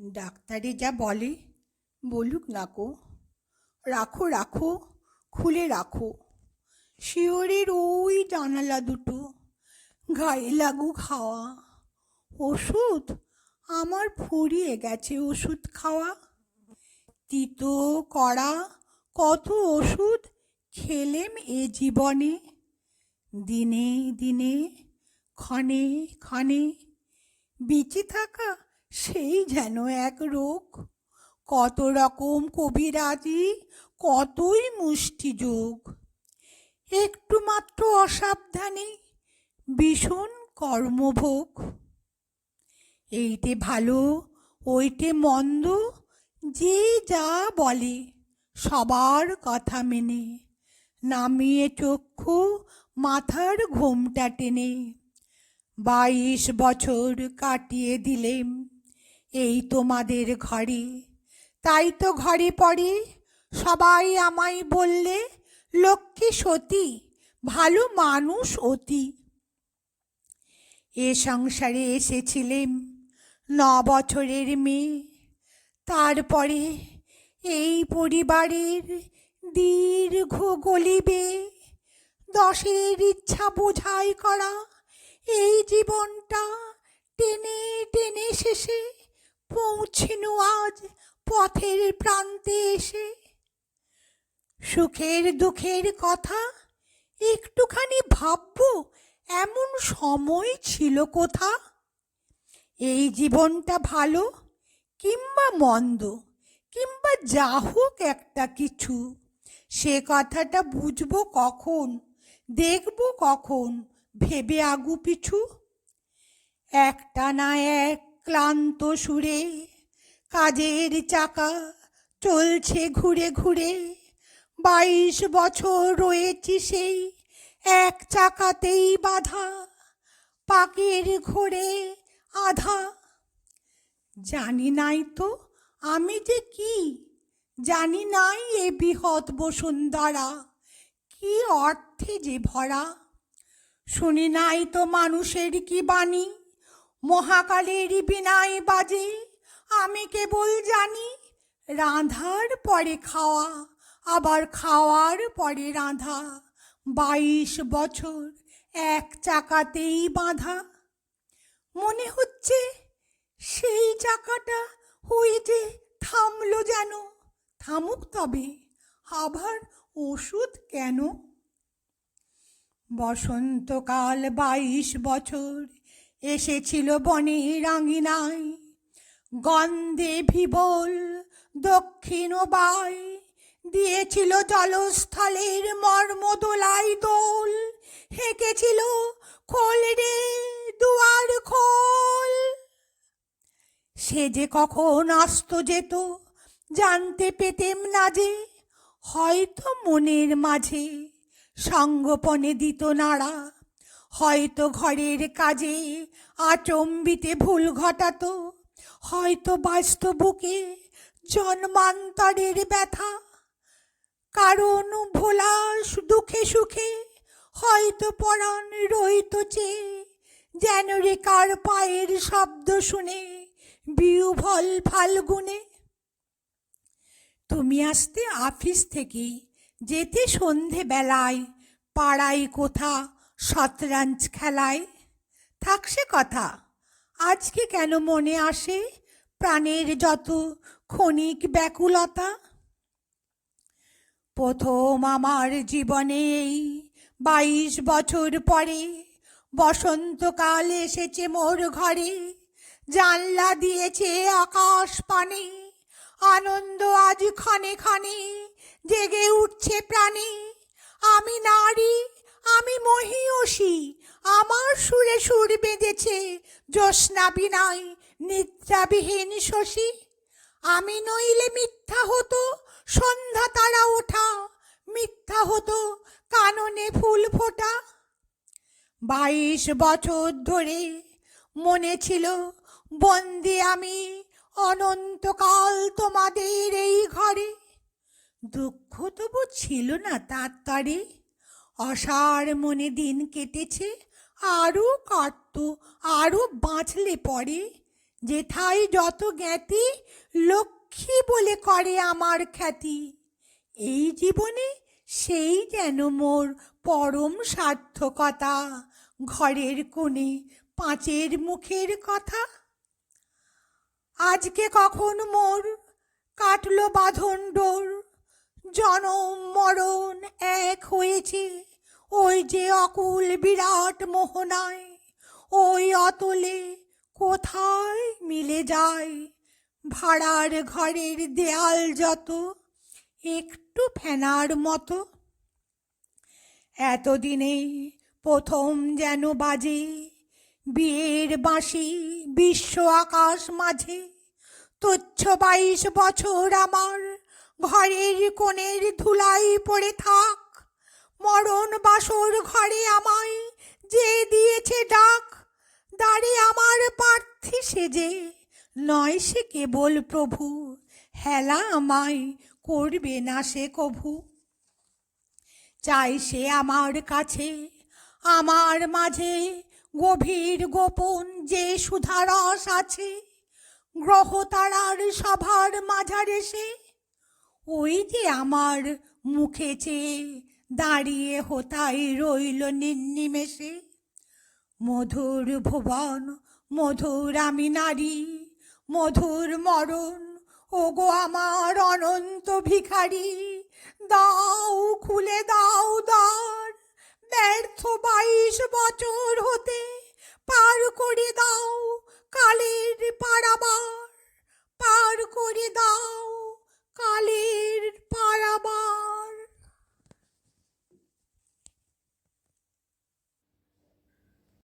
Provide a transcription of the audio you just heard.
ডাক্তারে যা বলে, বলুক না কো। রাখো রাখো, খুলে রাখো। শিওরের ওই জানালা দুটো, গায়ে লাগুক হাওয়া। ওষুধ? আমার ফুরিয়ে গেছে ওষুধ খাওয়া। তিতো কড়া, কত ওষুধ খেলেম এ জীবনে। দিনে দিনে, ক্ষণে ক্ষণে, বেঁচে থাকা সেই যেন এক রোগ। কত রকম কবিরাজি, কতই মুষ্টিযোগ একটু মাত্র অসাবধানে ভীষণ কর্মভোগ। এইটে ভালো, ওইটে মন্দ, যে যা বলে, সবার কথা মেনে। নামিয়ে চক্ষু, মাথার ঘোমটা টেনে। বাইশ বছর কাটিয়ে দিলেম। এই তোমাদের ঘরে। তাই তো ঘরে পড়ে। সবাই আমায় বললে, লক্ষ্মী সতী, ভালো মানুষ অতি। এ সংসারে এসেছিলেম ন বছরের মেয়ে। তারপরে এই পরিবারের দীর্ঘ গলিবে। দশের ইচ্ছা বোঝাই করা, এই জীবনটা টেনে টেনে শেষে পৌঁছেনু আজ পথের প্রান্তে এসে। সুখের দুঃখের কথা একটুখানি ভাববো, এমন সময় ছিল কোথা? এই জীবনটা ভালো কিংবা মন্দ কিংবা যা হোক একটা কিছু, সে কথাটা বুঝব কখন, দেখব কখন, ভেবে আগু পিছু। একটা না এক ক্লান্ত সুরে কাজের চাকা চলছে ঘুরে ঘুরে। বাইশ বছর রয়েছি সেই এক চাকাতেই বাধা, পাকের ঘোরে আধা। জানি নাই তো আমি যে কি, জানি নাই এ বৃহৎ বসুন্ধরা কি অর্থে যে ভরা। শুনি নাই তো মানুষের কি বাণী মহাকালের বিনাই বাজে, আমি কেবল জানি রাঁধার পরে খাওয়া, আবার খাওয়ার পরে রাঁধা। বাইশ বছর এক চাকাতেই বাঁধা। মনে হচ্ছে সেই চাকাটা ওই যে থামলো যেন। থামুক তবে, আবার ওষুধ কেন? বসন্তকাল বাইশ বছর এসেছিল বনে রাঙিনায় গন্ধে ভিবল দক্ষিণ বাই। দিয়েছিল জলস্থলের মর্মদোলাই দোল। হেঁকেছিল খোল রে দুয়ার খোল। সে যে কখন আসত যেত জানতে পেতেম না যে, হয়তো মনের মাঝে সঙ্গোপনে দিত নাড়া হয়তো ঘরের কাজে আচম্বিতে ভুল ঘটাত, হয়তো বাস্তব বুকে জন্মান্তরের ব্যথা। কারণ ভোলা দুঃখে সুখে হয়তো পরাণ রইত চেয়ে যেন রেকার পায়ের শব্দ শুনে বিউভল ফাল্গুনে। তুমি আসতে আফিস থেকে যেতে সন্ধে বেলায় পাড়ায় কোথা শতরঞ্জ খেলায়? থাকছে কথা। আজকে কেন মনে আসে প্রাণের যত ক্ষণিক ব্যাকুলতা? প্রথম আমার জীবনে এই বাইশ বছর পরে বসন্তকাল এসেছে মোর ঘরে। জানলা দিয়েছে আকাশ পানে। আনন্দ আজ ক্ষণে ক্ষণে জেগে উঠছে প্রাণে। আমি নারী আমি মহিয়সী। আমার সুরে সুর বেঁধেছে জ্যোৎস্না বিনয়, নিদ্রাবিহীন শশী। আমি নইলে মিথ্যা হতো, সন্ধ্যা তারা ওঠা। মিথ্যা হতো, কাননে ফুল ফোটা। বাইশ বছর ধরে মনে ছিল, বন্দি আমি, অনন্তকাল তোমাদের এই ঘরে। দুঃখ তবু ছিল না তার তরে। অসার মনে দিন কেটেছে আরও কাটত আরও বাঁচলে পরে। যেথায় যত জ্ঞাতি, লক্ষ্মী বলে করে আমার খ্যাতি। এই জীবনে সেই যেন মোর পরম সার্থকতা, ঘরের কোণে পাঁচের মুখের কথা। আজকে কখন মোর কাটলো বাঁধন ডোর জনম মরণ এক হয়েছে। ওই যে অকুল বিরাট মোহনায়, ওই অতলে কোথায় মিলে যায়? ভাড়ার ঘরের দেয়াল যত, একটু ফেনার মতো। এতদিনে প্রথম যেন বাজে, বিয়ের বাঁশি বিশ্ব আকাশ মাঝে। তুচ্ছ বাইশ বছর আমার ঘরের কোণের ধুলাই পড়ে থাক। মরণ বাসর ঘরে আমায় যে দিয়েছে ডাক দাঁড়ে আমার প্রার্থী সেজে। নয় সে কেবল প্রভু, হেলা আমায় করবে না সে কভু। চাই সে আমার কাছে, আমার মাঝে গভীর গোপন যে সুধারস আছে, গ্রহ তারার সভার মাঝারে সে। ওই যে আমার মুখে চেয়ে দাঁড়িয়ে হোতাই রইল নির্নিমেষে মধুর ভুবন, মধুর আমি নারী, মধুর মরণ, ওগো আমার অনন্ত ভিখারি, দাও খুলে দাও দ্বার, ব্যর্থ বাইশ বছর হতে পার করে দাও